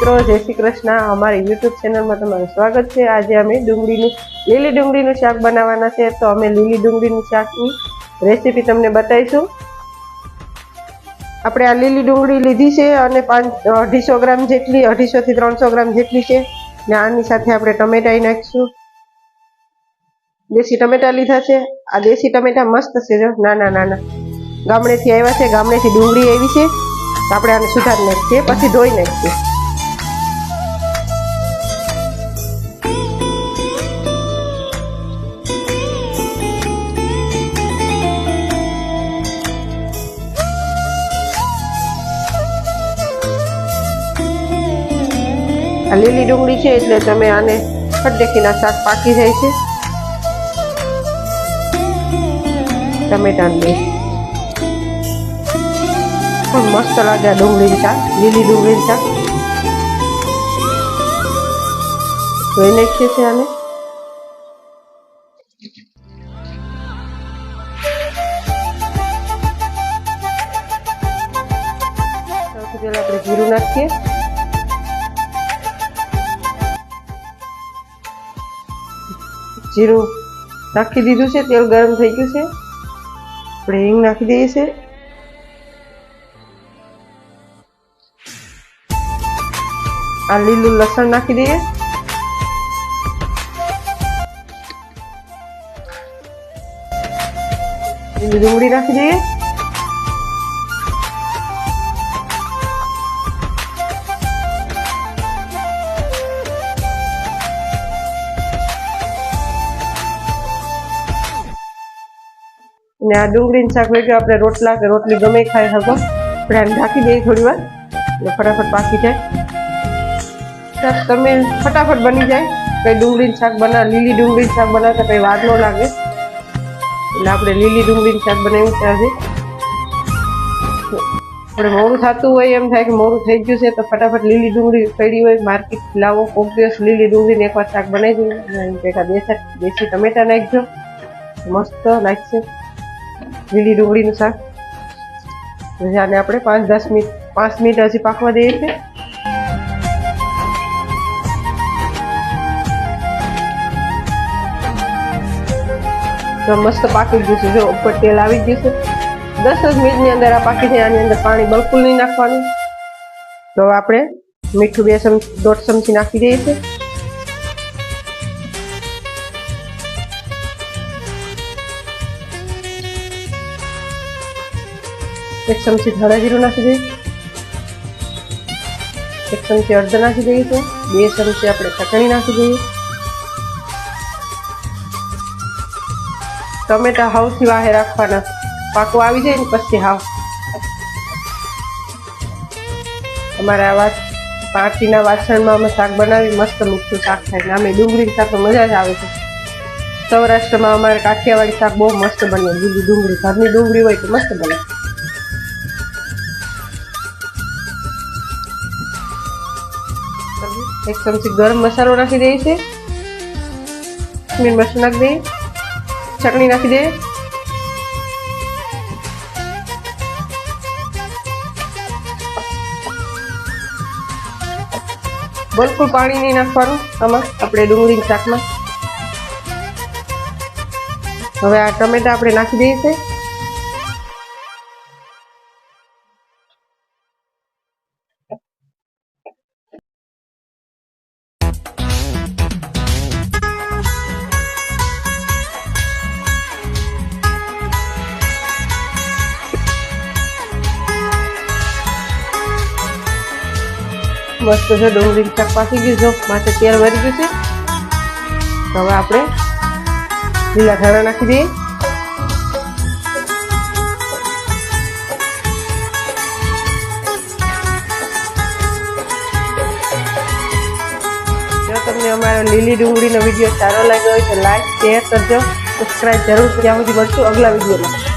મિત્રો, જય શ્રી કૃષ્ણ. અમારી યુટ્યુબ ચેનલમાં તમારું સ્વાગત છે. આજે અમે ડુંગળીનું, લીલી ડુંગળીનું શાક બનાવવાના છે. તો અમે લીલી ડુંગળીનું શાકની રેસીપી તમને બતાવીશું. આપણે આ લીલી ડુંગળી લીધી છે અને પાંચ, અઢીસો ગ્રામ જેટલી અઢીસોથી ત્રણસો ગ્રામ જેટલી છે. ને આની સાથે આપણે ટમેટા નાખીશું. દેશી ટમેટા લીધા છે. આ દેશી ટમેટા મસ્ત છે જો, નાના નાના. ગામડેથી આવ્યા છે. ગામડેથી ડુંગળી આવી છે. આપણે આને સુધારી નાખીએ. પછી ધોઈ નાખીએ. આ લીલી ડુંગળી છે એટલે તમે આને ખડેકીના શાક પાકી જાય છે. ટમેટાની. પણ મસ્ત લાગે આ ડુંગળીનું શાક, લીલી ડુંગળી શાક. જોઈ નાખીએ છીએ આને. પહેલા આપણે જીરું નાખીએ. જીરું નાખી દીધું છે, તેલ ગરમ થઈ ગયું છે. આપણે હિંગ નાખી દઈએ છીએ આ લીલું લસણ નાખી દઈએ. લીલી ડુંગળી નાખી દઈએ. ને આ ડુંગળીનું શાક વેગ્યું આપણે રોટલા કે રોટલી ગમે એ ખાઈ શકો. આપણે આને ઢાંકી દઈએ થોડી વાર એટલે ફટાફટ પાકી જાય. શાક તમે ફટાફટ બની જાય. કંઈ ડુંગળીનું શાક બનાવ લીલી ડુંગળીનું શાક બનાવતા કંઈ વાર ન લાગે. એટલે આપણે લીલી ડુંગળીનું શાક બનાવ્યું છે આજે. આપણે મોડું થતું હોય એમ થાય કે મોડું થઈ ગયું છે તો ફટાફટ લીલી ડુંગળી પડી હોય, માર્કેટ લાવો, કોક દિવસ લીલી ડુંગળીને એકવાર શાક બનાવી દઈએ. અને ભેગા દેશી દેશી ટમેટા નાખજો. મસ્ત લાગશે લીલી ડુંગળીનું શાક. આને આપણે પાંચ દસ મિનિટ, પાંચ મિનિટ હજી પાકવા દઈએ છીએ. તો મસ્ત પાકી ગયું છે. જો ઉપર તેલ આવી ગયું છે. દસ જ મિનિટની અંદર આ પાકી જાય, આની અંદર પાણી બિલકુલ નહીં નાખવાનું. તો આપણે મીઠું બે ચમચી દોઢ ચમચી નાખી દઈએ છીએ. એક ચમચી ધાણા જીરું નાખી દઈએ. એક ચમચી અડધ નાખી દઈએ છે બે ચમચી આપણે ચટણી નાખી દઈએ. ટમેટા હાવથી વાહે રાખવાના. પાકો આવી જાય ને પછી હાવ. અમારા વાત પાટીના વાસણમાં અમે શાક બનાવી, મસ્ત મીઠું શાક થાય ને અમે ડુંગળી શાક મજા જ આવે છે. સૌરાષ્ટ્રમાં અમારે કાઠિયાવાડી શાક બહુ મસ્ત બને, બીજી ડુંગળી, ઘરની ડુંગળી હોય તો મસ્ત બને. એક ચમચી ગરમ મસાલો નાખી દઈએ છીએ. મીઠ મરચું નાખી દઈએ. ચટણી નાખી દઈએ. બિલકુલ પાણી નહીં નાખવાનું. આમાં આપણે ડુંગળી શાકમાં. હવે આ ટમેટા આપણે નાખી દઈએ છે મસ્ત છે, ડુંગળી શાક પાકી ગયું જો માથે તેલ વરી ગયું છે. હવે આપણે લીલા ધાણા નાખી દઈએ. જો તમને અમારો લીલી ડુંગળીનો વીડિયો સારો લાગ્યો હોય તો લાઈક શેર કરજો. સબસ્ક્રાઈબ જરૂર ત્યાં સુધી મળશું અગલા વિડીયોમાં.